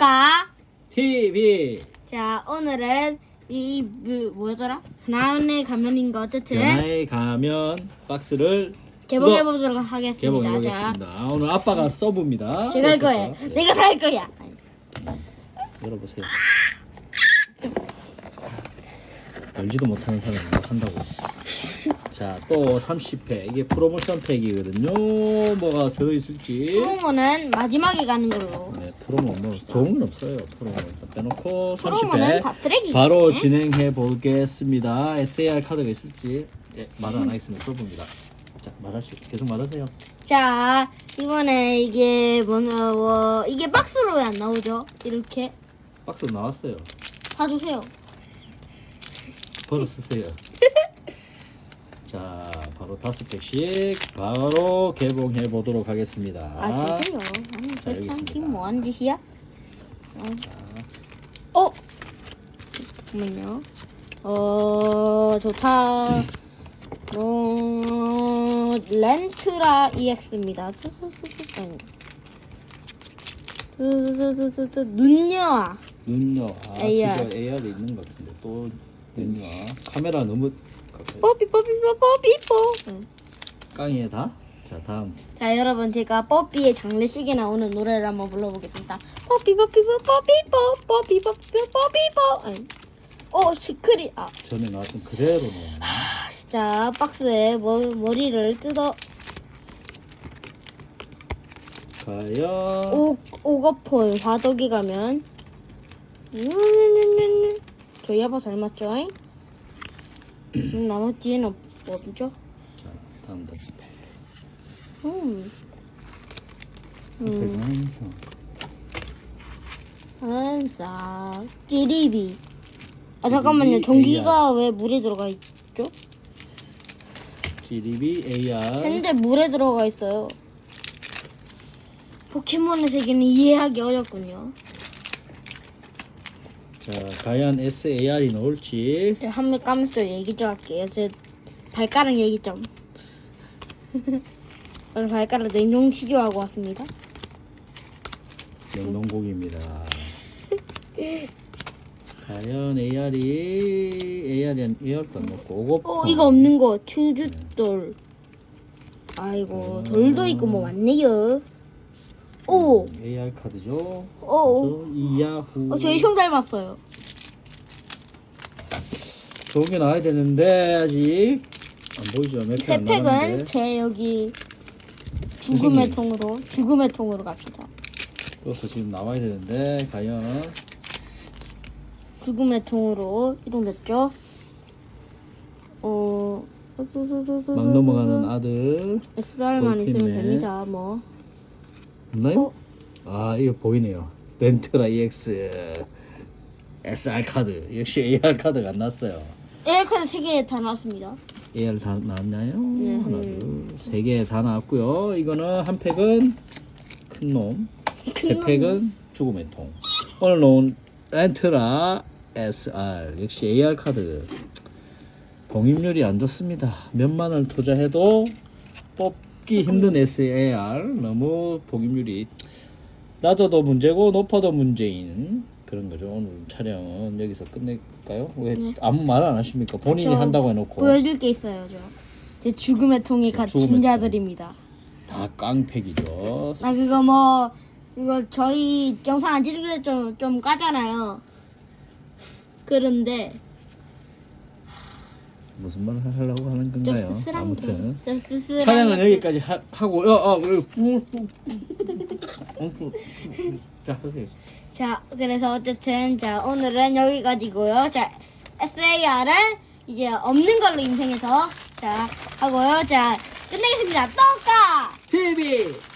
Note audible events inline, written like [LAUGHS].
떡가. TV 자, 오늘은 이, 뭐, 뭐더라? 하나의 가면인 거 어쨌든 연하의 가면 박스를 개봉해 보도록 하겠습니다. 개봉해 자, 보겠습니다. 오늘 아빠가 서브입니다. 제가 할 거예요. 네, 내가 다할 거야. 열어보세요. 열지도 못하는 사람이 뭐 한다고. 자, 또 30팩. 이게 프로모션 팩이거든요. 뭐가 들어있을지. 프로모는 마지막에 가는 걸로. 네, 프로모 뭐 좋은 건 없어요. 프로모 일단 빼놓고 프로모는 30팩. 다 쓰레기. 바로 네? 진행해 보겠습니다. SAR 카드가 있을지 예, 말안 하겠습니다. 써봅니다. 자, 말하시 계속 말하세요. 자, 이번에 이게 뭐냐, 뭐, 이게 박스로 왜 안 나오죠? 이렇게. 박스 나왔어요. 사주세요. 벌어 쓰세요. 자, 바로 다섯 팩씩 바로 개봉해 보도록 하겠습니다. 아, 주세요. 아니, 자, 여기 참, 있습니다. 이게 뭐 하는 짓이야? 어? 어? 잠깐만요. 어, 좋다. 어, 렌트라 EX입니다. 눈녀아. 눈요. 아, AR. 지금 AR이 있는 것 같은데 또 눈요. 카메라 너무. 뽀삐 뽀삐 뽀삐 뽀. 깡이에 다. 자, 다음. 자 여러분 제가 뽀삐의 장례식에 나오는 노래를 한번 불러보겠습니다. 뽀삐 뽀삐 뽀 뽀삐 뽀 뽀삐 뽀삐 뽀삐 뽀. 어 시크릿 아 전에 나왔던 그대로네. 진짜 박스에 머, 머리를 뜯어 과연 오 오거폴 화덕이 가면 음, 저희 아빠 닮았죠? 잉? 음, 나머지 뒤에는 없- 없죠? 자, 다음 다섯 팩. 음. 음. 한싹 찌리비 아 잠깐만요 전기가 왜 물에 들어가 있죠? GDB AR 근데 물에 들어가 있어요 포켓몬의 세계는 이해하기 어렵군요 자 과연 SAR이 나올지. 저 한물 까면서 얘기 좀 할게요. 제 발가락 얘기 좀. [LAUGHS] 오늘 발가락 냉동 치료하고 왔습니다. 영농곡입니다. [LAUGHS] 과연 AR이 AR이 안- AR도 안 넣고 어 이거 없는 거. 튜주돌. 아이고 돌도 있고 뭐 많네요 오 AR 카드죠 오. 저 이야후 어, 저희 형 닮았어요 좋은 게 나와야 되는데 아직 안 보이죠 새 몇개안 팩은 나왔는데 제 여기 죽음의. 통으로 죽음의 통으로 갑시다. 그래서 지금 나와야 되는데 과연 죽음의 통으로 이동됐죠. 어. 막 넘어가는 아들 SR만 있으면 돌핀맨. 됩니다. 뭐. 없나요? 어? 아 이거 보이네요 렌트라 EX SR 카드 역시 AR 카드가 안 났어요 에어컨 3개 다 나왔습니다. AR 다 나왔나요? 네. 하나 둘세 개 다 나왔고요 이거는 한 팩은 큰놈세 팩은 죽음의 통 오늘 놓은 렌트라 SR 역시 AR 카드 봉입률이 안 좋습니다 몇만 원 투자해도 뽑 기 힘든 SAR 너무 봉입률이 낮아도 문제고 높아도 문제인 그런 거죠 오늘 촬영은 여기서 끝낼까요? 왜 아무 말 안 하십니까? 본인이 저 한다고 해놓고 보여줄 게 있어요, 저. 제 죽음의 통에 갇힌 죽음의 자들입니다. 다 깡팩이죠 나 그거 뭐 이거 저희 영상 안 찍을 때좀 좀 까잖아요. 그런데 무슨 말을 하려고 하는 좀 건가요? 아무튼 게. 여기까지 하, 하고 어, 어, 어, 어, 자 하세요 자, 그래서 어쨌든 자 오늘은 여기까지고요. 자, SAR은 이제 없는 걸로 인생해서 자 하고요. 자 끝내겠습니다. 떡가. TV